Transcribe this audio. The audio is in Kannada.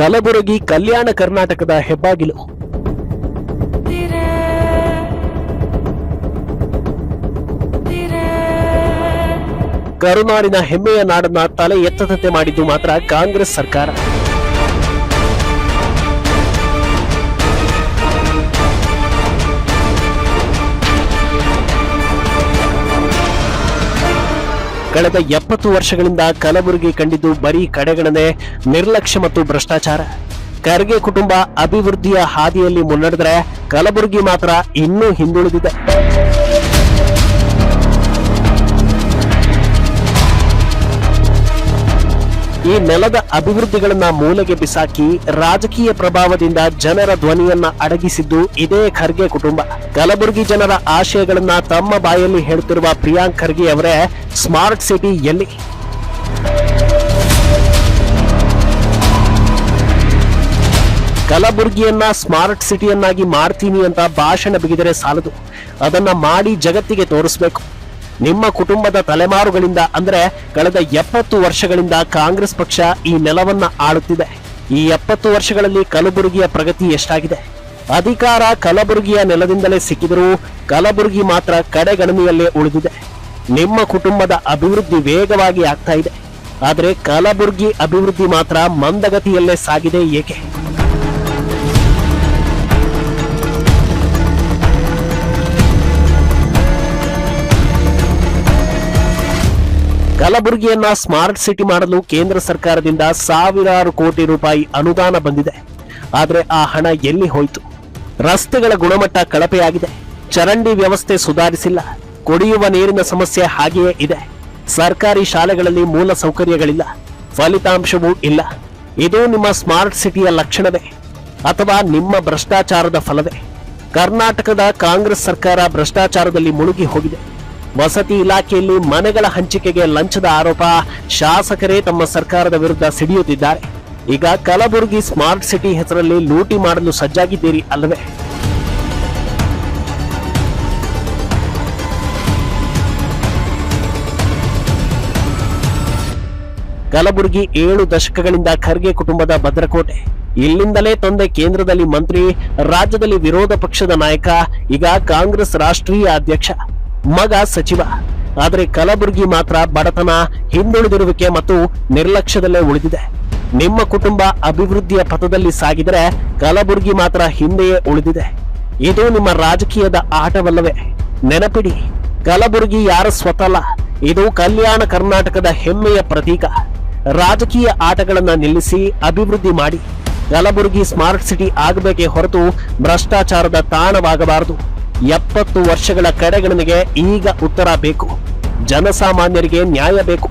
ಕಲಬುರಗಿ ಕಲ್ಯಾಣ ಕರ್ನಾಟಕದ ಹೆಬ್ಬಾಗಿಲು. ಕರುನಾಡಿನ ಹೆಮ್ಮೆಯ ನಾಡನ್ನ ತಲೆ ಎತ್ತದಂತೆ ಮಾಡಿದ್ದು ಮಾತ್ರ ಕಾಂಗ್ರೆಸ್ ಸರ್ಕಾರ. ಕಳೆದ ಎಪ್ಪತ್ತು ವರ್ಷಗಳಿಂದ ಕಲಬುರಗಿ ಕಂಡಿದ್ದು ಬರೀ ಕಡೆಗಣನೆ ನಿರ್ಲಕ್ಷ್ಯ ಮತ್ತು ಭ್ರಷ್ಟಾಚಾರ. ಖರ್ಗೆ ಕುಟುಂಬ ಅಭಿವೃದ್ಧಿಯ ಹಾದಿಯಲ್ಲಿ ಮುನ್ನಡೆದರೆ ಕಲಬುರಗಿ ಮಾತ್ರ ಇನ್ನೂ ಹಿಂದುಳಿದಿದೆ. ಈ ನೆಲದ ಅಭಿವೃದ್ಧಿಗಳನ್ನ ಮೂಲೆಗೆ ಬಿಸಾಕಿ ರಾಜಕೀಯ ಪ್ರಭಾವದಿಂದ ಜನರ ಧ್ವನಿಯನ್ನ ಅಡಗಿಸಿದ್ದು ಇದೇ ಖರ್ಗೆ ಕುಟುಂಬ. ಕಲಬುರಗಿ ಜನರ ಆಶಯಗಳನ್ನ ತಮ್ಮ ಬಾಯಲ್ಲಿ ಹೇಳುತ್ತಿರುವ ಪ್ರಿಯಾಂಕ್ ಖರ್ಗೆ ಅವರೇ, ಸ್ಮಾರ್ಟ್ ಸಿಟಿ ಎಲ್ಲಿ? ಕಲಬುರಗಿಯನ್ನ ಸ್ಮಾರ್ಟ್ ಸಿಟಿಯನ್ನಾಗಿ ಮಾಡ್ತೀನಿ ಅಂತ ಭಾಷಣ ಬಿಗಿದರೆ ಸಾಲದು. ಅದನ್ನ ಮಾಡಿ ಜಗತ್ತಿಗೆ ತೋರಿಸ್ಬೇಕು. ನಿಮ್ಮ ಕುಟುಂಬದ ತಲೆಮಾರುಗಳಿಂದ ಅಂದ್ರೆ ಕಳೆದ ಎಪ್ಪತ್ತು ವರ್ಷಗಳಿಂದ ಕಾಂಗ್ರೆಸ್ ಪಕ್ಷ ಈ ನೆಲವನ್ನ ಆಳುತ್ತಿದೆ. ಈ ಎಪ್ಪತ್ತು ವರ್ಷಗಳಲ್ಲಿ ಕಲಬುರಗಿಯ ಪ್ರಗತಿ ಎಷ್ಟಾಗಿದೆ? ಅಧಿಕಾರ ಕಲಬುರಗಿಯ ನೆಲದಿಂದಲೇ ಸಿಕ್ಕಿದರೂ ಕಲಬುರಗಿ ಮಾತ್ರ ಕಡೆಗಣನೆಯಲ್ಲೇ ಉಳಿದಿದೆ. ನಿಮ್ಮ ಕುಟುಂಬದ ಅಭಿವೃದ್ಧಿ ವೇಗವಾಗಿ ಆಗ್ತಾ ಇದೆ. ಆದರೆ ಕಲಬುರಗಿ ಅಭಿವೃದ್ಧಿ ಮಾತ್ರ ಮಂದಗತಿಯಲ್ಲೇ ಸಾಗಿದೆ ಏಕೆ? ಕಲಬುರಗಿಯನ್ನ ಸ್ಮಾರ್ಟ್ ಸಿಟಿ ಮಾಡಲು ಕೇಂದ್ರ ಸರ್ಕಾರದಿಂದ ಸಾವಿರಾರು ಕೋಟಿ ರೂಪಾಯಿ ಅನುದಾನ ಬಂದಿದೆ. ಆದರೆ ಆ ಹಣ ಎಲ್ಲಿ ಹೋಯಿತು? ರಸ್ತೆಗಳ ಗುಣಮಟ್ಟ ಕಳಪೆಯಾಗಿದೆ. ಚರಂಡಿ ವ್ಯವಸ್ಥೆ ಸುಧಾರಿಸಿಲ್ಲ. ಕುಡಿಯುವ ನೀರಿನ ಸಮಸ್ಯೆ ಹಾಗೆಯೇ ಇದೆ. ಸರ್ಕಾರಿ ಶಾಲೆಗಳಲ್ಲಿ ಮೂಲ ಸೌಕರ್ಯಗಳಿಲ್ಲ. ಫಲಿತಾಂಶವೂ ಇಲ್ಲ. ಇದು ನಿಮ್ಮ ಸ್ಮಾರ್ಟ್ ಸಿಟಿಯ ಲಕ್ಷಣವೇ ಅಥವಾ ನಿಮ್ಮ ಭ್ರಷ್ಟಾಚಾರದ ಫಲವೇ? ಕರ್ನಾಟಕದ ಕಾಂಗ್ರೆಸ್ ಸರ್ಕಾರ ಭ್ರಷ್ಟಾಚಾರದಲ್ಲಿ ಮುಳುಗಿ ಹೋಗಿದೆ. ವಸತಿ ಇಲಾಖೆಯಲ್ಲಿ ಮನೆಗಳ ಹಂಚಿಕೆಗೆ ಲಂಚದ ಆರೋಪ ಶಾಸಕರೇ ತಮ್ಮ ಸರ್ಕಾರದ ವಿರುದ್ಧ ಸಿಡಿಯುತ್ತಿದ್ದಾರೆ. ಈಗ ಕಲಬುರಗಿ ಸ್ಮಾರ್ಟ್ ಸಿಟಿ ಹೆಸರಲ್ಲಿ ಲೂಟಿ ಮಾಡಲು ಸಜ್ಜಾಗಿದ್ದೀರಿ ಅಲ್ಲವೇ? ಕಲಬುರಗಿ ಏಳು ದಶಕಗಳಿಂದ ಖರ್ಗೆ ಕುಟುಂಬದ ಭದ್ರಕೋಟೆ. ಇಲ್ಲಿಂದಲೇ ತಂದೆ ಕೇಂದ್ರದಲ್ಲಿ ಮಂತ್ರಿ, ರಾಜ್ಯದಲ್ಲಿ ವಿರೋಧ ಪಕ್ಷದ ನಾಯಕ, ಈಗ ಕಾಂಗ್ರೆಸ್ ರಾಷ್ಟ್ರೀಯ ಅಧ್ಯಕ್ಷ. ಮಗ ಸಚಿವ. ಆದರೆ ಕಲಬುರಗಿ ಮಾತ್ರ ಬಡತನ ಹಿಂದುಳಿದಿರುವಿಕೆ ಮತ್ತು ನಿರ್ಲಕ್ಷ್ಯದಲ್ಲೇ ಉಳಿದಿದೆ. ನಿಮ್ಮ ಕುಟುಂಬ ಅಭಿವೃದ್ಧಿಯ ಪಥದಲ್ಲಿ ಸಾಗಿದರೆ ಕಲಬುರಗಿ ಮಾತ್ರ ಹಿಂದೆಯೇ ಉಳಿದಿದೆ. ಇದು ನಿಮ್ಮ ರಾಜಕೀಯದ ಆಟವಲ್ಲವೇ. ನೆನಪಿಡಿ, ಕಲಬುರಗಿ ಯಾರ ಸ್ವತಲ್ಲ ಇದು ಕಲ್ಯಾಣ ಕರ್ನಾಟಕದ ಹೆಮ್ಮೆಯ ಪ್ರತೀಕ. ರಾಜಕೀಯ ಆಟಗಳನ್ನ ನಿಲ್ಲಿಸಿ ಅಭಿವೃದ್ಧಿ ಮಾಡಿ. ಕಲಬುರಗಿ ಸ್ಮಾರ್ಟ್ ಸಿಟಿ ಆಗಬೇಕೇ ಹೊರತು ಭ್ರಷ್ಟಾಚಾರದ ತಾಣವಾಗಬಾರದು. ಎಪ್ಪತ್ತು ವರ್ಷಗಳ ಕಡೆಗಳಿಗೆ ಈಗ ಉತ್ತರ ಬೇಕು. ಜನಸಾಮಾನ್ಯರಿಗೆ ನ್ಯಾಯ ಬೇಕು.